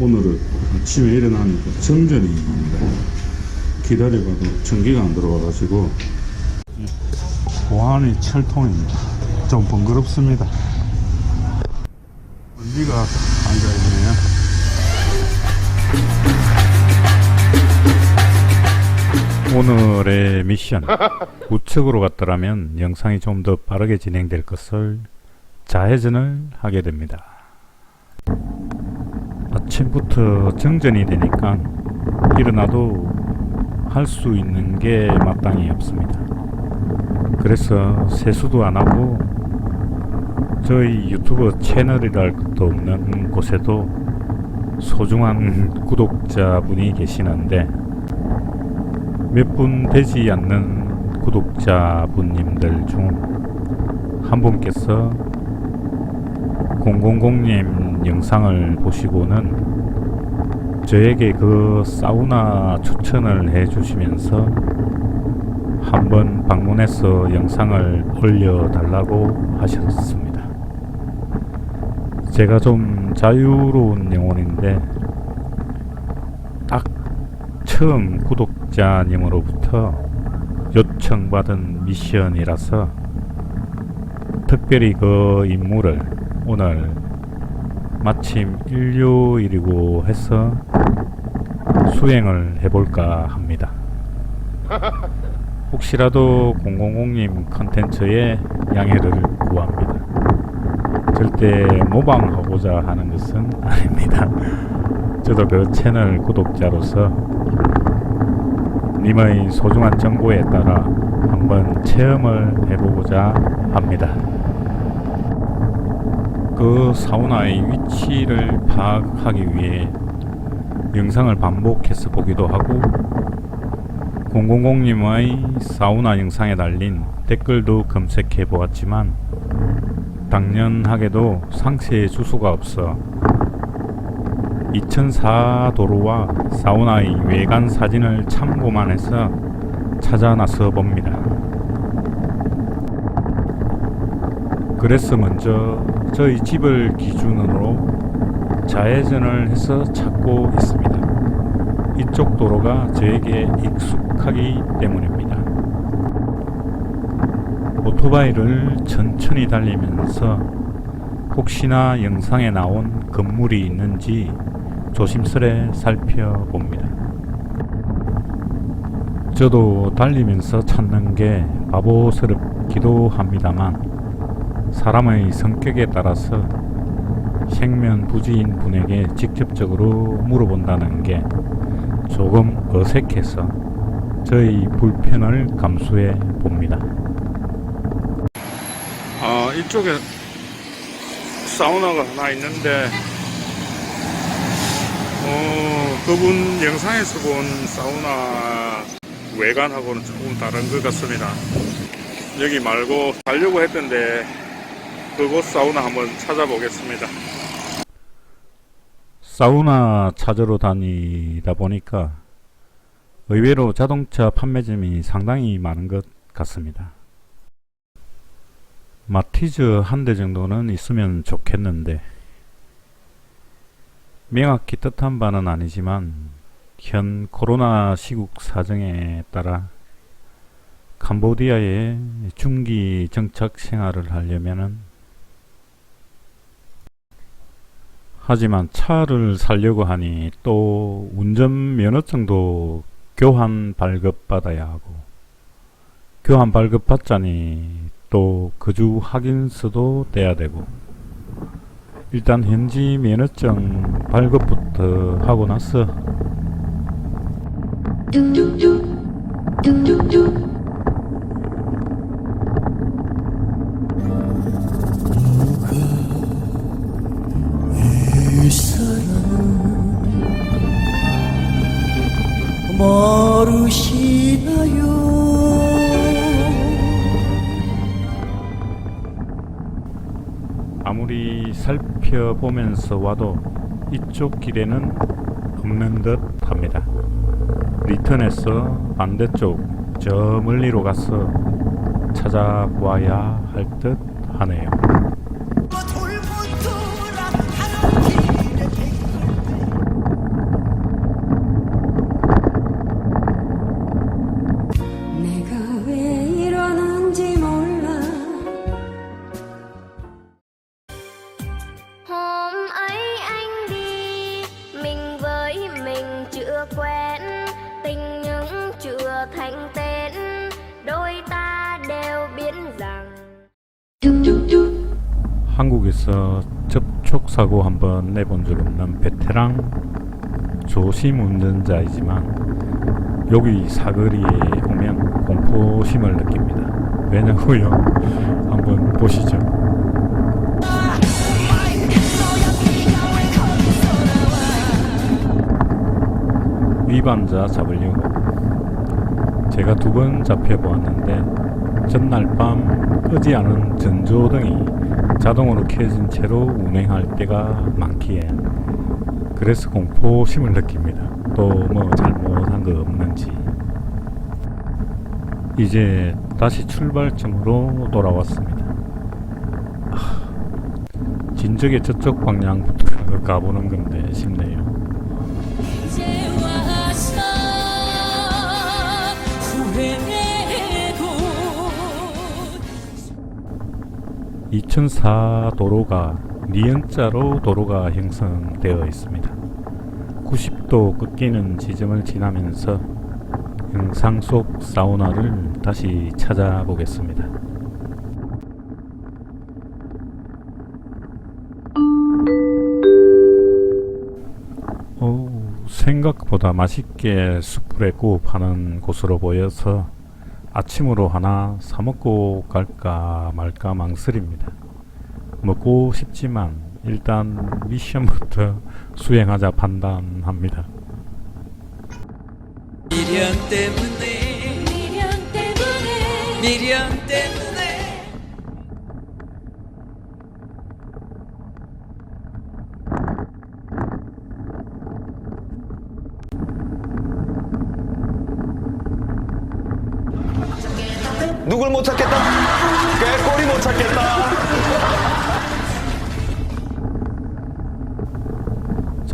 오늘은 아침에 일어나니까 정전입니다. 기다려봐도 전기가 안 들어와가지고 보안이 철통입니다. 좀 번거롭습니다. 먼지가 앉아있네요. 오늘의 미션 우측으로 갔더라면 영상이 좀 더 빠르게 진행될 것을 좌회전을 하게 됩니다. 아침부터 정전이 되니까 일어나도 할 수 있는 게 마땅히 없습니다. 그래서 세수도 안 하고 저희 유튜브 채널이랄 것도 없는 곳에도 소중한 구독자분이 계시는데 몇 분 되지 않는 구독자분님들 중 한 분께서 000님 영상을 보시고는 저에게 그 사우나 추천을 해주시면서 한번 방문해서 영상을 올려달라고 하셨습니다. 제가 좀 자유로운 영혼인데 딱 처음 구독자님으로부터 요청받은 미션이라서 특별히 그 임무를 오늘 마침 일요일이고 해서 수행을 해볼까 합니다. 혹시라도 000님 컨텐츠에 양해를 구합니다. 절대 모방하고자 하는 것은 아닙니다. 저도 그 채널 구독자로서 님의 소중한 정보에 따라 한번 체험을 해보고자 합니다. 그 사우나의 위치를 파악하기 위해 영상을 반복해서 보기도 하고 000님의 사우나 영상에 달린 댓글도 검색해 보았지만 당연하게도 상세의 주소가 없어 2004 도로와 사우나의 외관 사진을 참고만 해서 찾아 나서 봅니다. 그래서 먼저 저희 집을 기준으로 좌회전을 해서 찾고 있습니다. 이쪽 도로가 저에게 익숙하기 때문입니다. 오토바이를 천천히 달리면서 혹시나 영상에 나온 건물이 있는지 조심스레 살펴봅니다. 저도 달리면서 찾는 게 바보스럽기도 합니다만 사람의 성격에 따라서 생면 부지인 분에게 직접적으로 물어본다는 게 조금 어색해서 저희 불편을 감수해 봅니다. 아 이쪽에 사우나가 하나 있는데 어 그분 영상에서 본 사우나 외관하고는 조금 다른 것 같습니다. 여기 말고 가려고 했던데 그곳 사우나 한번 찾아보겠습니다. 사우나 찾으러 다니다 보니까 의외로 자동차 판매점이 상당히 많은 것 같습니다. 마티즈 한 대 정도는 있으면 좋겠는데 명확히 뜻한 바는 아니지만 현 코로나 시국 사정에 따라 캄보디아에 중기 정착 생활을 하려면은 하지만 차를 살려고 하니 또 운전 면허증도 교환 발급 받아야 하고 교환 발급 받자니 또 거주 확인서도 떼야 되고 일단 현지 면허증 발급부터 하고 나서 살펴보면서 와도 이쪽 길에는 없는 듯 합니다. 리턴해서 반대쪽 저 멀리로 가서 찾아보아야 할 듯 하네요. 사고 한번 내본 적 없는 베테랑 조심 운전자이지만 여기 사거리에 오면 공포심을 느낍니다. 왜냐고요? 한번 보시죠. 위반자 잡으려고 제가 두 번 잡혀보았는데 전날 밤 끄지 않은 전조등이 자동으로 켜진 채로 운행할 때가 많기에 그래서 공포심을 느낍니다. 또 뭐 잘못한 거 없는지 이제 다시 출발점으로 돌아왔습니다. 아, 진적의 저쪽 방향부터 가보는 건데 싶네요. 2004 도로가 니은자로 도로가 형성되어 있습니다. 90도 꺾이는 지점을 지나면서 영상 속 사우나를 다시 찾아보겠습니다. 오, 생각보다 맛있게 숯불에 구워 파는 곳으로 보여서 아침으로 하나 사 먹고 갈까 말까 망설입니다. 먹고 싶지만 일단 미션부터 수행하자 판단합니다. 미련 때문에 미련 때문에 미련 때문에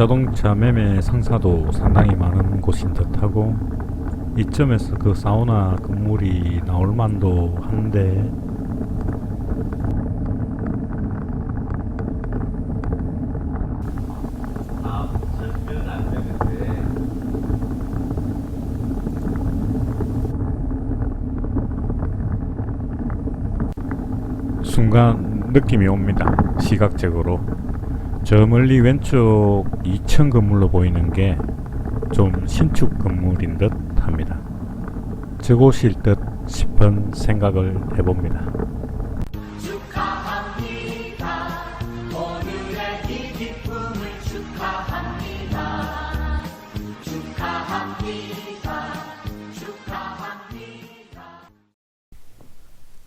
자동차 매매 상사도 상당히 많은 곳인 듯하고 이점에서 그 사우나 건물이 나올 만도 한데 순간 느낌이 옵니다. 시각적으로. 저 멀리 왼쪽 2층 건물로 보이는 게 좀 신축 건물인 듯 합니다. 저곳일 듯 싶은 생각을 해봅니다.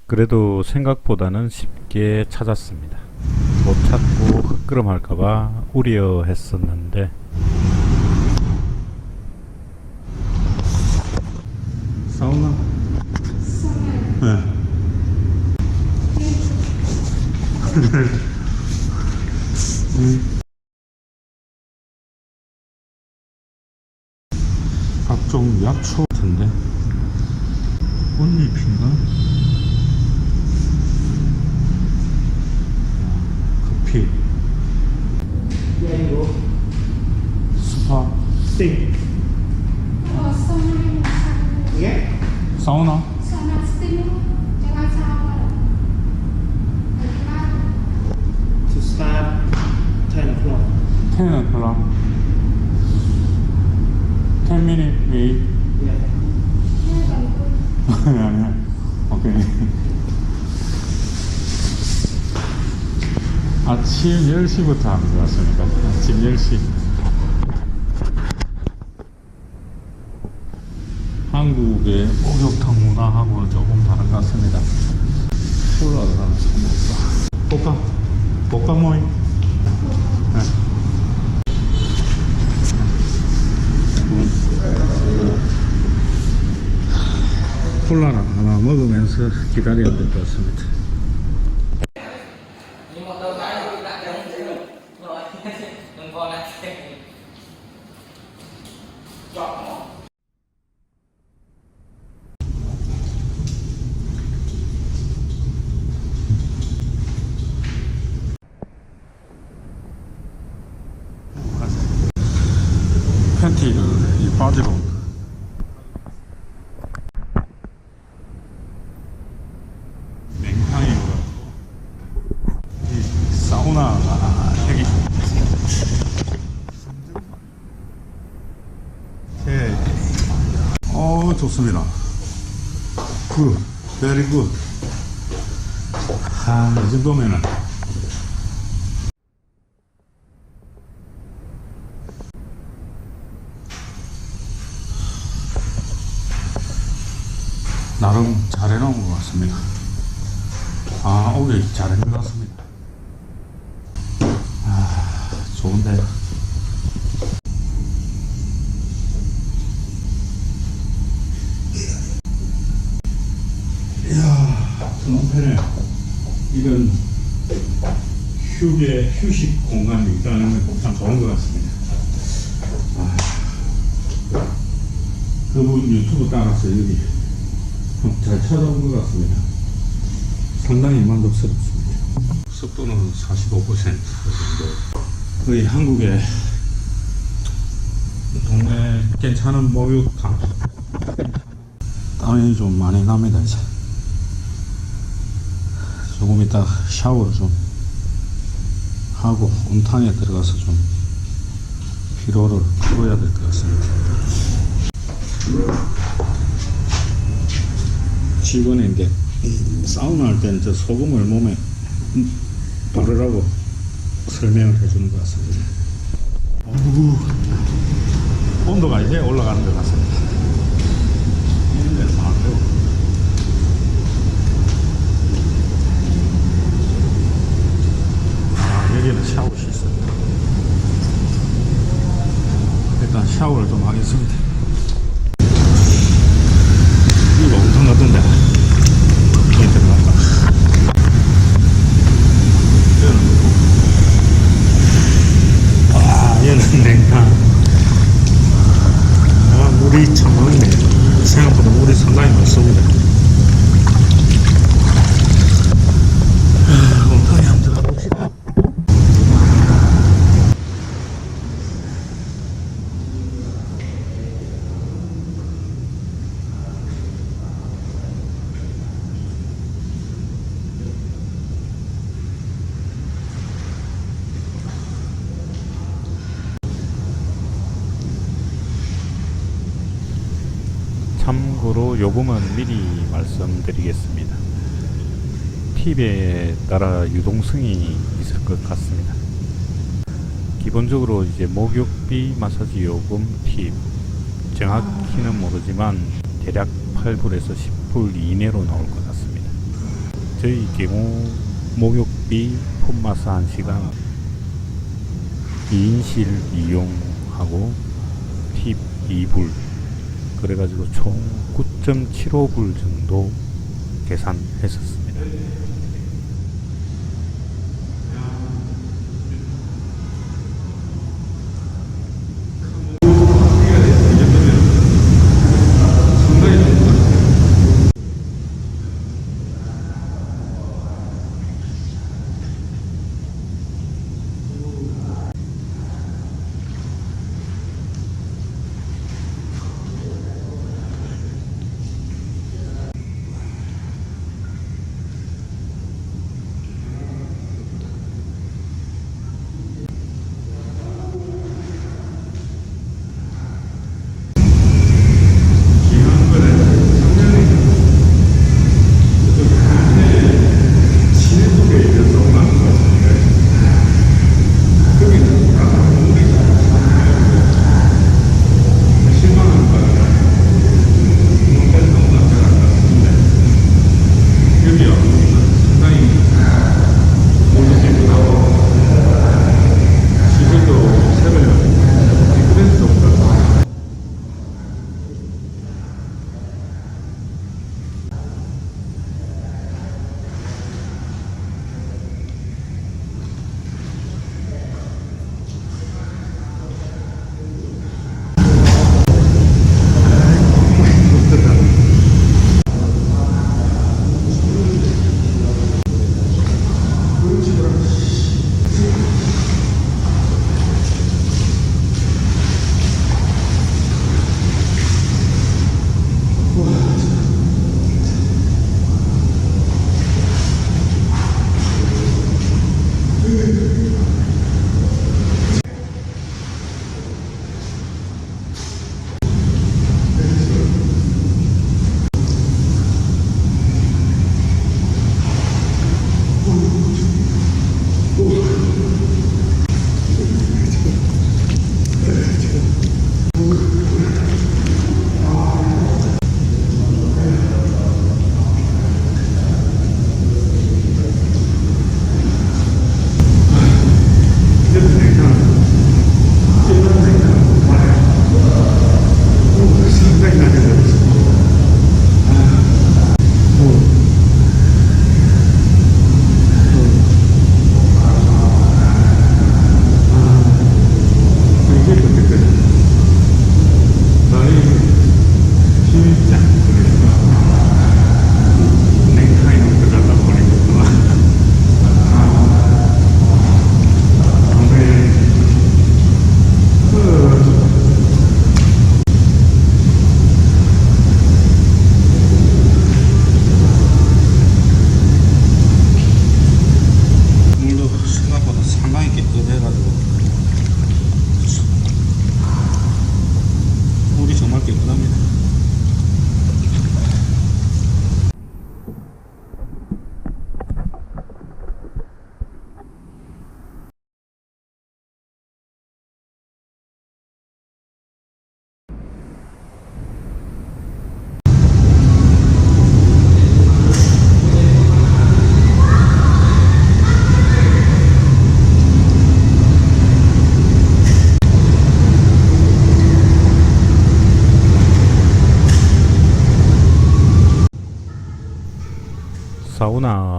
그래도 생각보다는 쉽게 찾았습니다. 못 찾고 흑걸음할까봐 우려했었는데 사우나? 네. 각종 약초 같은데 꽃잎인가? 커피 스파 스틱 사우나 to start 10 o'clock. 10 o'clock 10 minute wait Yeah. 오케이. 아침 10시부터 하는 것 같습니다 아침 10시. 한국의 목욕탕 문화하고 조금 다른 것 같습니다. 콜라를 하나 사먹을까 볶아. 볶아 모임 콜라를 하나 먹으면서 기다려야 될 것 같습니다 좋습니다 굿 베리 굿 아, 이 정도면은 나름 잘 해놓은 것 같습니다. 아, 오게 잘 해놓은 것 같습니다. 아, 좋은데. 이 휴게, 휴식 공간이 있다는 건 참 좋은 것 같습니다. 아, 그분 유튜브 따라서 여기 잘 찾아온 것 같습니다. 상당히 만족스럽습니다. 습도는 45% 정도. 거의 한국의 동네 괜찮은 목욕탕. 땀이 좀 많이 납니다, 이제. 조금 이따 샤워를 좀 하고 온탕에 들어가서 좀 피로를 풀어야 될 것 같습니다. 직원에게 사우나 할 때는 저 소금을 몸에 바르라고 설명을 해주는 것 같습니다. 어우, 온도가 이제 올라가는 것 같습니다. 이런데서 안 되고. 아, 여기는 샤워실 있습니다. 일단 샤워를 좀 하겠습니다. 이거 엄청 같던데. 이게 들어간다. 아, 얘는 냉탕. 아, 물이 참 많네. 생각보다 물이 상당히 많습니다. 아, 온탕에 한번 들어가 봅시다. 참고로 요금은 미리 말씀드리겠습니다. 팁에 따라 유동성이 있을 것 같습니다. 기본적으로 이제 목욕비, 마사지 요금, 팁 정확히는 모르지만 대략 8불에서 10불 이내로 나올 것 같습니다. 저희 경우 목욕비 폼마사 1시간 2인실 이용하고 팁 2불 그래가지고 총 9.75불 정도 계산했었습니다.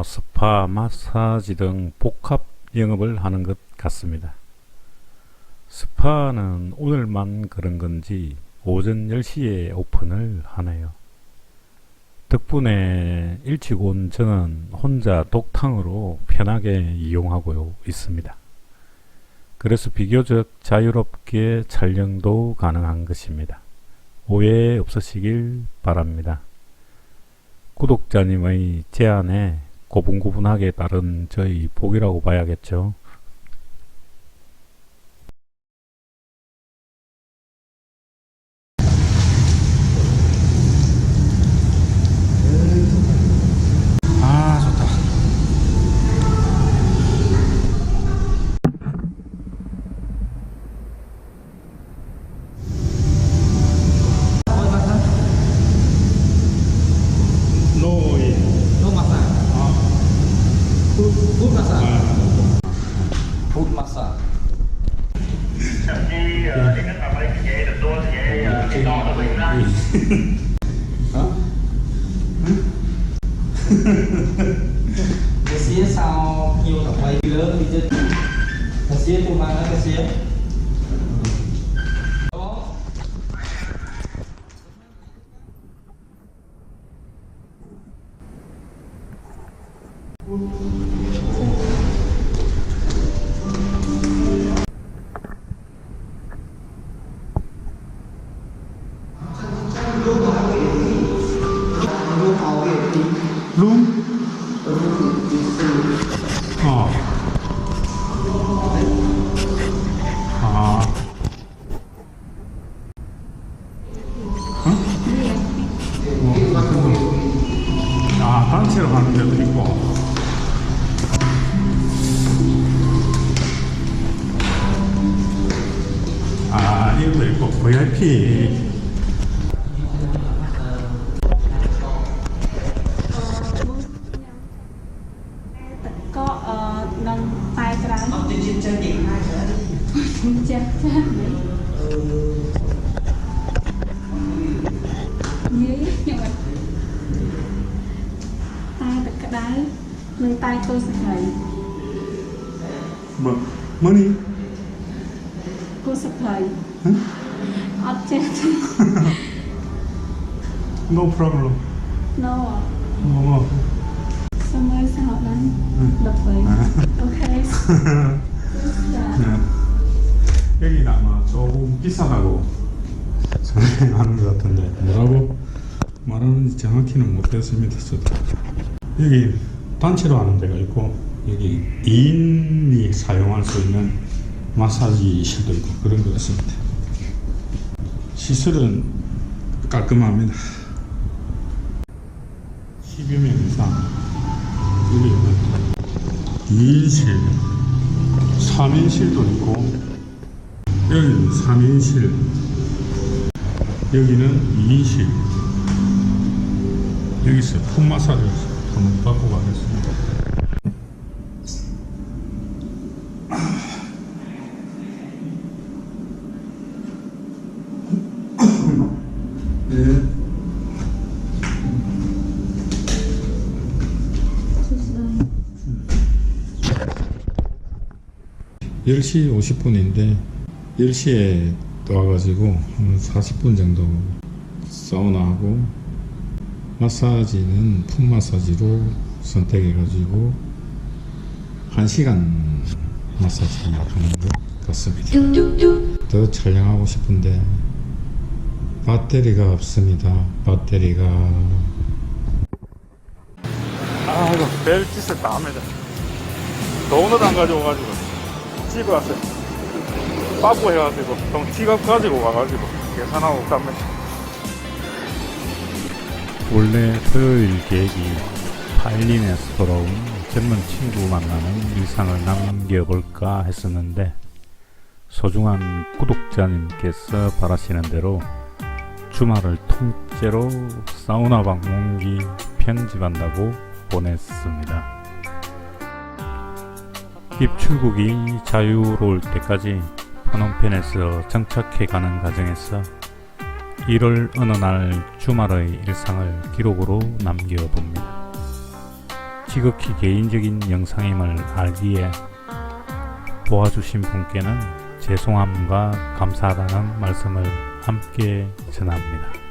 스파, 마사지 등 복합 영업을 하는 것 같습니다. 스파는 오늘만 그런 건지 오전 10시에 오픈을 하네요. 덕분에 일찍 온 저는 혼자 독탕으로 편하게 이용하고 있습니다. 그래서 비교적 자유롭게 촬영도 가능한 것입니다. 오해 없으시길 바랍니다. 구독자님의 제안에 고분고분하게 따른 저희 복이라고 봐야겠죠. Food massage. Food massage. Khi đi nước nào đấy thì dễ được đua thì dễ thì đo được mình ra. Cái xía sao nhiều tập bay lớn đi chứ. Cái xía tôi mang cái xía. Dưới nhưng mà tay tất cái đấy lên tay tôi sẽ thấy 뭐, 뭐니? cô sẽ thấy 응? ở trên No problem. no 뭐, xong rồi sao đấy đập vậy ok Dạ. 네. 여기는 아마 조금 비싸다고 전화하는 것 같은데 뭐라고 말하는지 정확히는 못했습니다 저도 여기 단체로 하는 데가 있고 여기 2인이 사용할 수 있는 마사지실도 있고 그런 것 같습니다. 시설은 깔끔합니다. 10여 명 이상 여기 있는 2인실 3인실도 있고 여기는 3인실 여기는 2인실 여기서 품 마사지를 한번 받고 가겠습니다 네. 열시 50분인데 10시에 와가지고 한 40분 정도 사우나하고 마사지는 품 마사지로 선택해가지고 1시간 마사지 하는 것 같습니다. 더 촬영하고 싶은데 배터리가 없습니다. 배터리가 아, 이거 벨 짓을 다 합니다. 도넛 안 가져와가지고 집에 왔어요. 빠꾸 해가지고 좀 지갑 가지고 와가지고 계산하고 갑니다. 원래 토요일 계획이 파일린에서 돌아온 젊은 친구 만나는 일상을 남겨볼까 했었는데 소중한 구독자님께서 바라시는 대로 주말을 통째로 사우나 방문기 편집한다고 보냈습니다. 입출국이 자유로울 때까지 파놈펜에서 정착해 가는 과정에서 1월 어느 날 주말의 일상을 기록으로 남겨봅니다. 지극히 개인적인 영상임을 알기에 도와주신 분께는 죄송함과 감사하다는 말씀을 함께 전합니다.